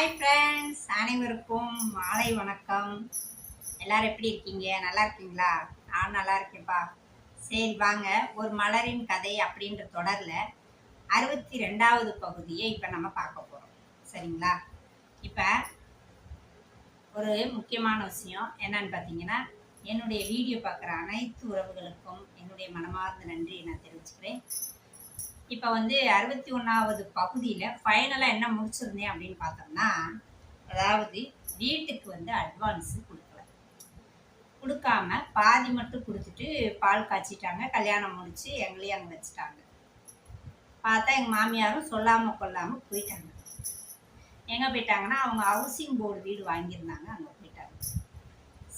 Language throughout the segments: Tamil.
ஹாய் ஃப்ரெண்ட்ஸ் அனைவருக்கும் மாலை வணக்கம். எல்லாரும் எப்படி இருக்கீங்க? நல்லா இருக்கீங்களா? நான் நல்லா இருக்கேன்ப்பா. சரி வாங்க. ஒரு மலரின் கதை அப்படின்ற தொடரில் அறுபத்தி ரெண்டாவது பகுதியை இப்போ நம்ம பார்க்க போகிறோம் சரிங்களா? இப்போ ஒரு முக்கியமான விஷயம் என்னன்னு பார்த்தீங்கன்னா என்னுடைய வீடியோ பார்க்குற அனைத்து உறவுகளுக்கும் என்னுடைய மனமார்ந்த நன்றியை நான் தெரிவிச்சுக்கிறேன். இப்போ வந்து அறுபத்தி ஒன்றாவது பகுதியில் ஃபைனலாக என்ன முடிச்சிருந்தேன் அப்படின்னு பார்த்தோம்னா அதாவது வீட்டுக்கு வந்து அட்வான்ஸு கொடுக்கல. கொடுக்காம பாதி மட்டும் கொடுத்துட்டு பால் காய்ச்சிட்டாங்க கல்யாணம் முடிச்சு எங்களையும் அங்கே வச்சுட்டாங்க. பார்த்தா எங்கள் மாமியாரும் சொல்லாமல் கொள்ளாமல் போயிட்டாங்க. எங்கே போயிட்டாங்கன்னா அவங்க ஹவுசிங் போர்டு வீடு வாங்கியிருந்தாங்க அங்கே போயிட்டாங்க.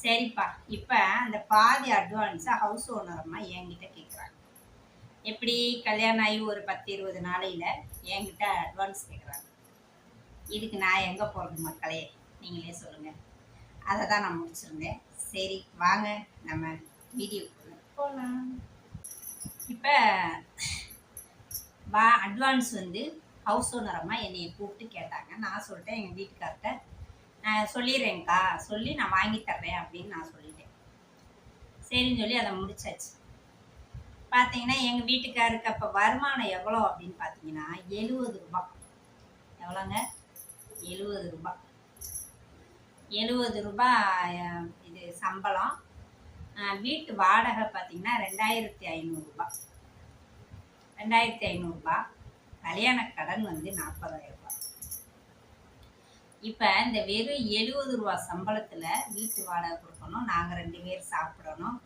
சரிப்பா இப்போ அந்த பாதி அட்வான்ஸை ஹவுஸ் ஓனரம்மா என்கிட்ட கேட்குறாங்க எப்படி கல்யாணம் ஆகி ஒரு பத்து இருபது நாளையில் என்கிட்ட அட்வான்ஸ் கேட்குறாங்க இதுக்கு நான் எங்கே போகிறது மக்களே நீங்களே சொல்லுங்கள் அதை தான் நான் முடிச்சிருந்தேன். சரி வாங்க. நம்ம வீடியோ போகலாம் இப்போ வா அட்வான்ஸ் வந்து ஹவுஸ் ஓனர் அம்மா என்னைய கூப்பிட்டு கேட்டாங்க. நான் சொல்லிட்டேன் எங்கள் வீட்டுக்கார்ட்ட. நான் சொல்லிடுறேன்க்கா. சொல்லி நான் வாங்கி தர்றேன் அப்படின்னு நான் சொல்லிட்டேன். சரின்னு சொல்லி அதை முடிச்சாச்சு. பார்த்தீங்கன்னா எங்கள் வீட்டுக்காருக்கு அப்போ வருமானம் எவ்வளோ அப்படின்னு பார்த்தீங்கன்னா எழுபது ரூபா. எவ்வளோங்க? எழுபது ரூபா. எழுபது ரூபாய் இது சம்பளம். வீட்டு வாடகை பார்த்தீங்கன்னா ரெண்டாயிரத்தி ஐநூறுரூபா ரெண்டாயிரத்தி ஐநூறுரூபா கல்யாண கடன் வந்து நாற்பதாயிரம் ரூபா. இப்போ இந்த வெறும் எழுபது ரூபா சம்பளத்தில் வீட்டு வாடகை கொடுக்கணும். நாங்கள் ரெண்டு பேர் சாப்பிடணும்.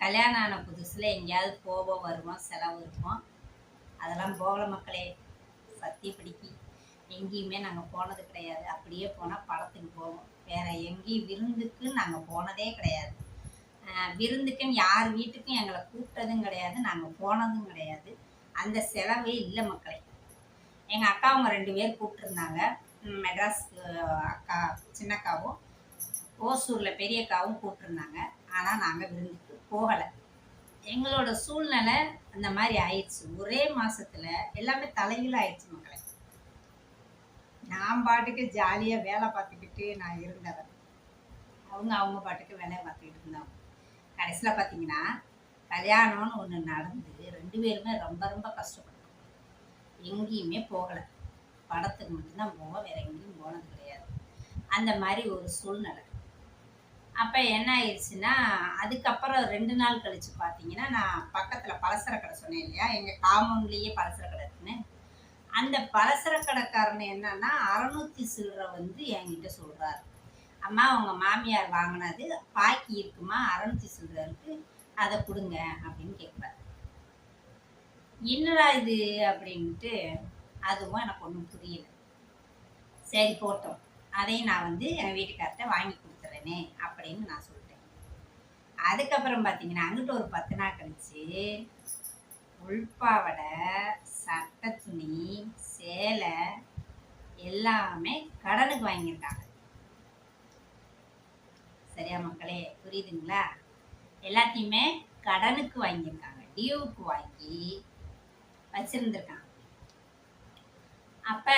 கல்யாணம் ஆன புதுசில் எங்கேயாவது போவோம் வருவோம் செலவு இருக்கும் அதெல்லாம் போகல மக்களே. சத்தியப்படிக்கு எங்கேயுமே நாங்கள் போனது கிடையாது. அப்படியே போனால் படத்துக்கு போவோம். வேறு எங்கேயும் விருந்துக்கு நாங்கள் போனதே கிடையாது. விருந்துக்குன்னு யார் வீட்டுக்கும் எங்களை கூப்பிட்டதும் கிடையாது. நாங்கள் போனதும் கிடையாது. அந்த செலவே இல்லை மக்களே. எங்கள் அக்கா அவங்க ரெண்டு பேர் கூப்பிட்டுருந்தாங்க. ம், மெட்ராஸ் அக்கா சின்னக்காவும் ஓசூரில் பெரிய அக்காவும் கூப்பிட்டுருந்தாங்க. ஆனால் நாங்கள் விருந்துக்கு போகலை. எங்களோட சூழ்நிலை அந்த மாதிரி ஆயிடுச்சு. ஒரே மாசத்துல எல்லாமே தலைகீழ ஆயிடுச்சு மக்களை. நான் பாட்டுக்கு ஜாலியாக வேலை பார்த்துக்கிட்டு நான் இருந்தவன். அவங்க அவங்க பாட்டுக்கு வேலையை பார்த்துக்கிட்டு இருந்தாங்க கடைசியில் பார்த்தீங்கன்னா கல்யாணம்னு ஒன்று நடந்து ரெண்டு பேருமே ரொம்ப ரொம்ப கஷ்டப்பட்டோம். எங்கேயுமே போகலை. படத்துக்கு மட்டும்தான் போவோம் வேற எங்கேயும் போனது கிடையாது. அந்த மாதிரி ஒரு சூழ்நிலை. அப்போ என்ன ஆயிடுச்சுன்னா அதுக்கப்புறம் ரெண்டு நாள் கழித்து பார்த்தீங்கன்னா நான் பக்கத்தில் பலசர கடை சொன்னேன் இல்லையா? எங்கள் காம்பவுண்ட்லேயே பலசர கடை இருக்குன்னு. அந்த பலசர கடைக்காரன் என்னன்னா அறநூற்றி சில்லற வந்து என்கிட்ட சொல்கிறாரு அம்மா உங்கள் மாமியார் வாங்கினது பாக்கி இருக்குமா? அறநூற்றி சில்லற இருக்கு. அதை கொடுங்க அப்படின்னு கேட்குறாரு என்னடா இது அப்படின்ட்டு அதுவும் எனக்கு ஒன்றும் புரியலை. சரி போட்டோம். அதையும் நான் வந்து என் வீட்டுக்கார்ட்ட வாங்கி கொடுத்தேன். கொடுத்துறேனே அப்படின்னு நான் சொல்லிட்டேன். அதுக்கப்புறம் பார்த்தீங்கன்னா அங்கிட்ட ஒரு பத்து நாள் கழிச்சு உள்பாவடை சட்டை துணி சேலை எல்லாமே கடனுக்கு வாங்கியிருக்காங்க. சரியா மக்களே புரியுதுங்களா? எல்லாத்தையுமே கடனுக்கு வாங்கியிருக்காங்க. டியூவுக்கு வாங்கி வச்சிருந்துருக்காங்க. அப்போ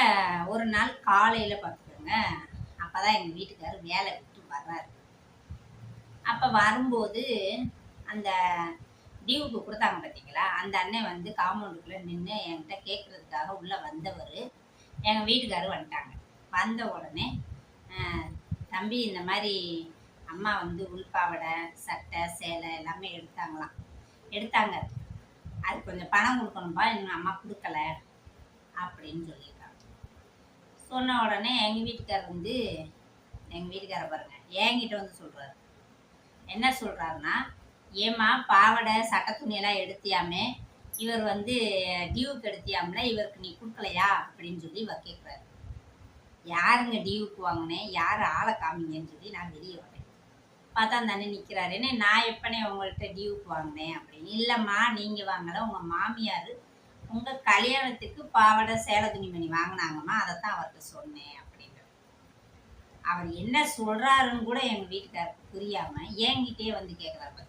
ஒரு நாள் காலையில் பார்த்துக்கோங்க அப்போ தான் எங்கள் வீட்டுக்காரர் வேலை வர்றாரு. அப்போ வரும்போது அந்த டியூக்கு கொடுத்தாங்க பார்த்தீங்களா அந்த அண்ணன் வந்து காம்பவுண்டுக்குள்ளே நின்று என்கிட்ட கேட்குறதுக்காக உள்ளே வந்தவர். எங்கள் வீட்டுக்காரர் வந்துட்டாங்க. வந்த உடனே தம்பி இந்த மாதிரி அம்மா வந்து உள்பாவடை சட்டை சேலை எல்லாமே எடுத்தாங்களாம். எடுத்தாங்க. அது கொஞ்சம் பணம் கொடுக்கணும்பா இன்னும் அம்மா கொடுக்கல அப்படின்னு சொல்லியிருக்காங்க சொன்ன உடனே எங்கள் வீட்டுக்காரர் வந்து எங்கள் வீட்டுக்காரர் பாருங்க என்கிட்ட வந்து சொல்கிறாரு என்ன சொல்கிறாருன்னா ஏம்மா பாவாடை சட்டை துணியெல்லாம் எடுத்தியாமே இவர் வந்து டியூவுக்கு எடுத்தியாம்ல இவருக்கு நீ கொடுக்கலையா? அப்படின்னு சொல்லி இவர் கேட்குறாரு யாருங்க டியூவுக்கு வாங்கினேன் யார் ஆளை காமிங்கன்னு சொல்லி நான் வெளியே வரேன் பார்த்தா அந்த அண்ணன் நிற்கிறாரு என்ன நான் எப்பனே உங்கள்கிட்ட டியூவுக்கு வாங்கினேன் அப்படின்னு. இல்லைம்மா நீங்கள் வாங்கலை உங்கள் மாமியார் உங்கள் கல்யாணத்துக்கு பாவாடை சேலை துணிமணி வாங்கினாங்கம்மா அதை தான் அவர்கிட்ட சொன்னேன் அவர் என்ன சொல்கிறாருன்னு கூட எங்கள் வீட்டுக்காருக்கு புரியாமல் என்கிட்டயே வந்து கேட்குறாரு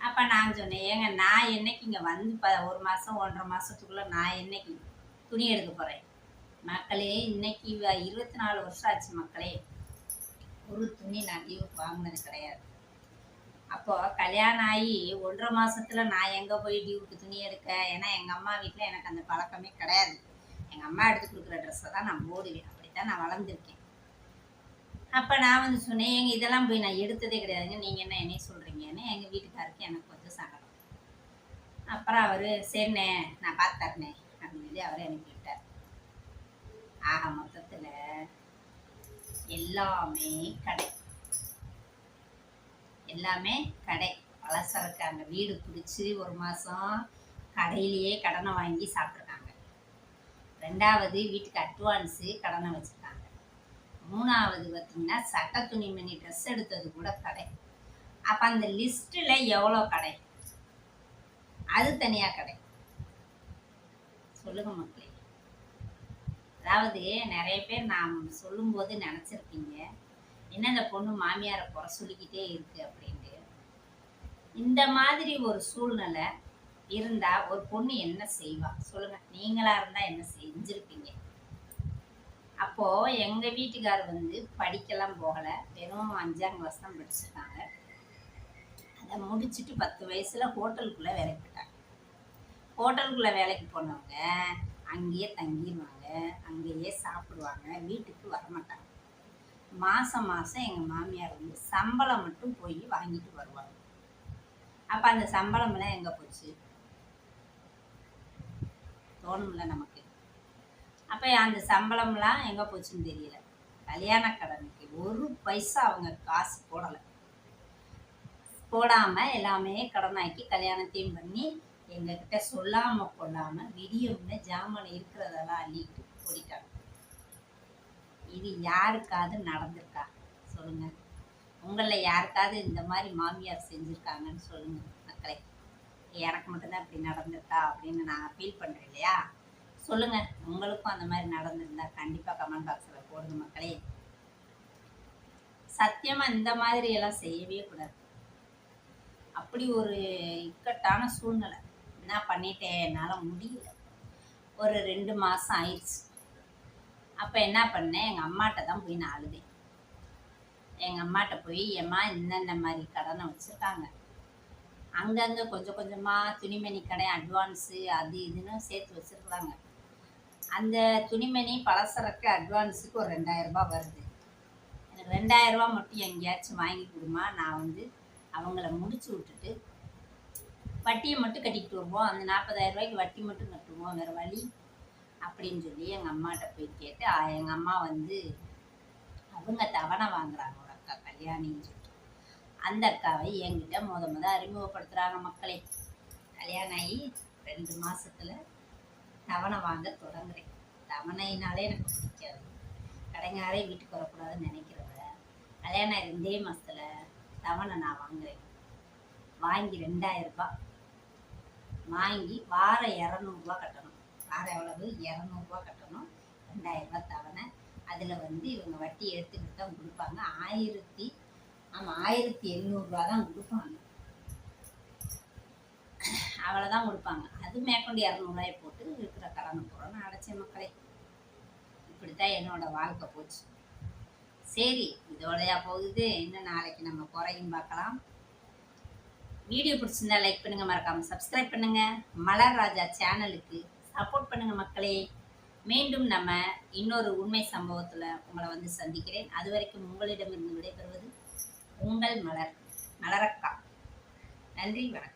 அப்போ நான் சொன்னேன் ஏங்க நான் என்னைக்கு இங்கே வந்து ப ஒரு மாதம் ஒன்றரை மாதத்துக்குள்ளே நான் என்னைக்கு துணி எடுக்க போகிறேன் மக்களே இன்னைக்கு இருபத்தி நாலு வருஷம் ஆச்சு மக்களே. ஒரு துணி நான் லீவுக்கு வாங்கினது கிடையாது. அப்போது கல்யாணம் ஆகி ஒன்றரை மாதத்தில் நான் எங்கே போய் டியூக்கு துணி எடுக்க? ஏன்னா எங்கள் அம்மா வீட்டில் எனக்கு அந்த பழக்கமே கிடையாது. எங்கள் அம்மா எடுத்து கொடுக்குற ட்ரெஸ்ஸை தான் நான் போடுவேன். அப்படித்தான் நான் வளர்ந்துருக்கேன். அப்ப நான் வந்து சொன்னேன் எங்க இதெல்லாம் போய் நான் எடுத்ததே கிடையாதுங்க. நீங்க என்ன என்னைய சொல்றீங்கன்னு எங்க வீட்டுக்காருக்கு எனக்கு கொஞ்சம் சங்கடம். அப்புறம் அவரு சரிண்ணே நான் பார்த்து தரேனே அப்படின்னு சொல்லி அவரே எனக்கு விட்டார் ஆக மொத்தத்துல எல்லாமே கடை. எல்லாமே கடை. பலசரக்கு வீடு பிடிச்சி ஒரு மாதம் கடையிலேயே கடனை வாங்கி சாப்பிட்ருக்காங்க ரெண்டாவது வீட்டுக்கு அட்வான்ஸு கடனை வச்சுருக்காங்க மூணாவது பார்த்தீங்கன்னா சட்ட துணிமணி ட்ரெஸ் எடுத்தது கூட கடை. அப்போ அந்த லிஸ்ட்டில் எவ்வளோ கடை? அது தனியாக கடை. சொல்லுங்க மக்களே. அதாவது நிறைய பேர் நான் சொல்லும்போது நினச்சிருப்பீங்க. என்ன இந்த பொண்ணு மாமியாரை குறை சொல்லிக்கிட்டே இருக்குது அப்படின்ட்டு. இந்த மாதிரி ஒரு சூழ்நிலை இருந்தால் ஒரு பொண்ணு என்ன செய்வா? சொல்லுங்கள் நீங்களாக இருந்தால் என்ன செஞ்சுருப்பீங்க? அப்போ எங்க வீட்டுக்கார் வந்து படிக்கலாம் போகல. வெறும் அஞ்சாம் கிளாஸ் தான் படிச்சிருக்காங்க. அதை முடிச்சுட்டு பத்து வயசுல ஹோட்டலுக்குள்ள வேலைக்கு போயிட்டாங்க. ஹோட்டலுக்குள்ள வேலைக்கு போனவங்க அங்கேயே தங்கிடுவாங்க அங்கேயே சாப்பிடுவாங்க வீட்டுக்கு வரமாட்டாங்க. மாசம் மாசம் எங்க மாமியார் வந்து சம்பளம் மட்டும் போய் வாங்கிட்டு வருவாங்க. அப்ப அந்த சம்பளம் எல்லாம் எங்க போச்சு? தோணும்ல நமக்கு. அப்போ அந்த சம்பளம்லாம் எங்கே போச்சுன்னு தெரியல. கல்யாண கடனுக்கு ஒரு பைசா அவங்க காசு போடலை. போடாமல் எல்லாமே கடனாக்கி கல்யாணத்தையும் பண்ணி எங்ககிட்ட சொல்லாமல் கொள்ளாமல் விடியம்னு ஜாமான் இருக்கிறதெல்லாம் அள்ளிட்டு ஓடிட்டாங்க. இது யாருக்காவது நடந்திருக்கா? சொல்லுங்கள் உங்களில் யாருக்காவது இந்த மாதிரி மாமியார் செஞ்சுருக்காங்கன்னு சொல்லுங்கள் மக்களை. எனக்கு மட்டும்தான் இப்படி நடந்திருக்கா அப்படின்னு நான் ஃபீல் பண்ணுறேன் இல்லையா? சொல்லுங்கள் உங்களுக்கும் அந்த மாதிரி நடந்திருந்தால் கண்டிப்பாக கமெண்ட் பாக்ஸில் போடுங்க மக்களே. சத்தியமாக இந்த மாதிரி எல்லாம் செய்யவே கூடாது. அப்படி ஒரு இக்கட்டான சூழ்நிலை. என்ன பண்ணிட்டேன்? என்னால் முடியல. ஒரு ரெண்டு மாதம் ஆயிடுச்சு. அப்போ என்ன பண்ணேன்? எங்கள் அம்மாட்ட தான் போய் நான் அழுதேன். எங்கள் அம்மாட்ட போய் எம்மா இந்தந்த மாதிரி கடனை வச்சுருக்காங்க? அங்கங்கே கொஞ்சம் கொஞ்சமாக துணிமணி கடை அட்வான்ஸு அது இதுன்னு சேர்த்து வச்சுருக்குறாங்க அந்த துணிமணி பலசரக்கு அட்வான்ஸுக்கு ஒரு ரெண்டாயிரரூபா வருது. எனக்கு ரெண்டாயிரரூபா மட்டும் எங்கேயாச்சும் வாங்கி கொடுமா நான் வந்து அவங்கள முடிச்சு விட்டுட்டு வட்டியை மட்டும் கட்டிக்கிட்டு வருவோம். அந்த நாற்பதாயிரம் ரூபாய்க்கு வட்டி மட்டும் கட்டுவோம் வேறு வழி அப்படின்னு சொல்லி எங்கள் அம்மாட்ட போய் கேட்டு எங்கள் அம்மா வந்து அவங்க தவணை வாங்குறாங்க ஒரு அக்கா கல்யாணின்னு சொல்லிட்டு. அந்த அக்காவை என்கிட்ட முத முத அறிமுகப்படுத்துகிறாங்க மக்களே. கல்யாணம் ஆகி ரெண்டு மாதத்தில் தவணை வாங்க தொடங்குறேன். தவணைனாலே எனக்கு பிடிக்காது. கடைங்காரே வீட்டுக்கு வரக்கூடாதுன்னு நினைக்கிறவ கல்யாணம் ஆகி ரெண்டே மாசத்துல தவணை நான் வாங்குறேன். வாங்கி ரெண்டாயிரரூபா வாங்கி வாரம் இரநூறுபா கட்டணும். வாரம் எவ்வளவு? இரநூறுபா கட்டணும். ரெண்டாயிரரூபா தவணை. அதில் வந்து இவங்க வட்டி எடுத்துக்கிட்டு தான் கொடுப்பாங்க. ஆயிரத்தி ஆமாம் ஆயிரத்தி எழுநூறுபா தான் கொடுப்பாங்க. அவளை தான் கொடுப்பாங்க. அது மேற்கொண்டு இரநூறுவாயை போட்டு இருக்கிற கடனை பூரா அடைச்ச மக்களே. இப்படித்தான் என்னோட வாழ்க்கை போச்சு. சரி இதோடையா போகுது. இன்னும் நாளைக்கு நம்ம குறையும் பார்க்கலாம். வீடியோ பிடிச்சிருந்தா லைக் பண்ணுங்க மறக்காம சப்ஸ்கிரைப் பண்ணுங்க. மலர் ராஜா சேனலுக்கு சப்போர்ட் பண்ணுங்க மக்களே. மீண்டும் நம்ம இன்னொரு உண்மை சம்பவத்துல உங்களை வந்து சந்திக்கிறேன். அது வரைக்கும் உங்களிடமிருந்து விடைபெறுவது உங்கள் மலர் மலரக்கா. நன்றி வணக்கம்.